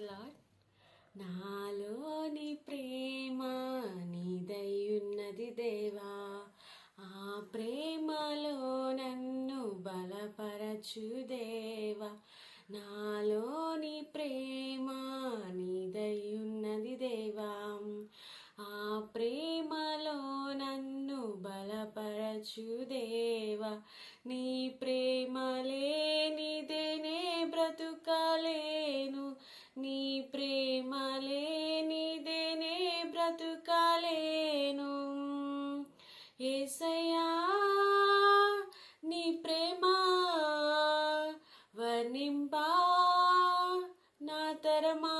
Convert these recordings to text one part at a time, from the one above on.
Lord నాలోని ప్రేమ నీదయ్యున్నది దేవా ఆ ప్రేమలో నన్ను బలపరచు దేవా. నాలోని ప్రేమ నీదయ్యున్నది దేవా ఆ ప్రేమలో నన్ను బలపరచు దేవా. నీ ప్రేమ నీ ప్రేమ లేనిదేనే బ్రతుకాలేను. ఏసయ్యా నీ ప్రేమ వర్ణింపా నా తరమా.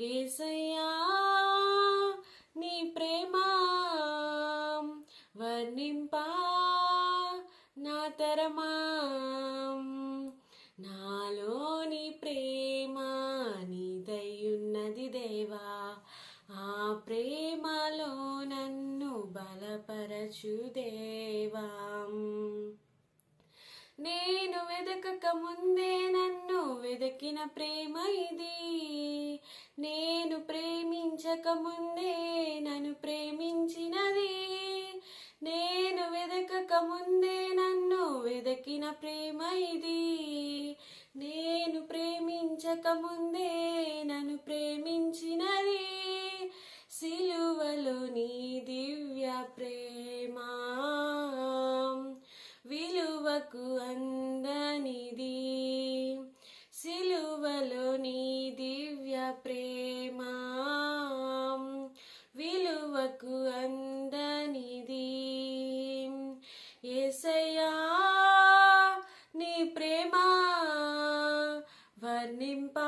ఏసయ్యా నీ ప్రేమ వర్ణింపా నా తరమా. దేవా ఆ ప్రేమలో నన్ను బలపరచు దేవా. నేను వెదకక ముందే నన్ను వెదకిన ప్రేమ ఇది. నేను ప్రేమించక ముందే నన్ను ప్రేమించినది. నేను వెదకక ముందే నన్ను వెదకిన ప్రేమ ఇది. నేను ప్రేమించక ముందే నన్ను ప్రేమి సిలువలో నీ దివ్య ప్రేమ. విలువకు అందనిది. సిలువలో నీ దివ్య ప్రేమ. విలువకు అందనిది. ఏసయ్యా నీ ప్రేమ వర్ణింపా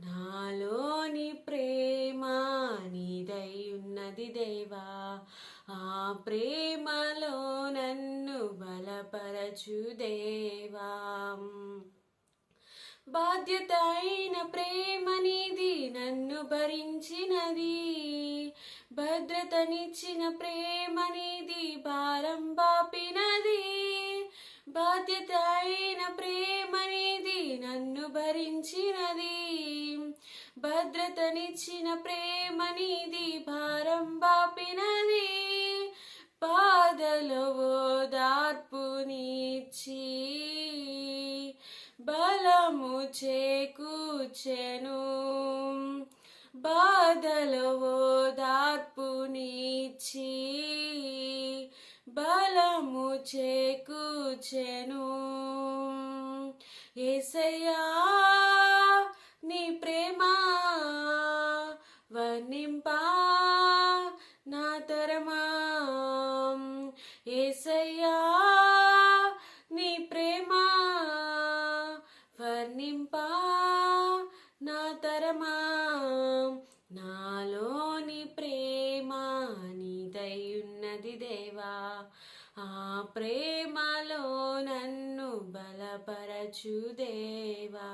నాలోని ప్రేమ నీదయ్యున్నది దేవా. ఆ ప్రేమలో నన్ను బలపరచు దేవా. బాధ్యత అయిన ప్రేమ నీది నన్ను భరించినది. భద్రతనిచ్చిన ప్రేమ నీది భారం బాపినది. బాధ్యత అయిన ప్రేమ భద్రతనిచ్చిన ప్రేమ నీది భారం బాపినది. పాదలో దార్పునిచ్చి బలము చేకూచెను బాధలో ఓదార్పునిచ్చి బలము చేకూచెను ఏసయ్యా బలపరచు దేవా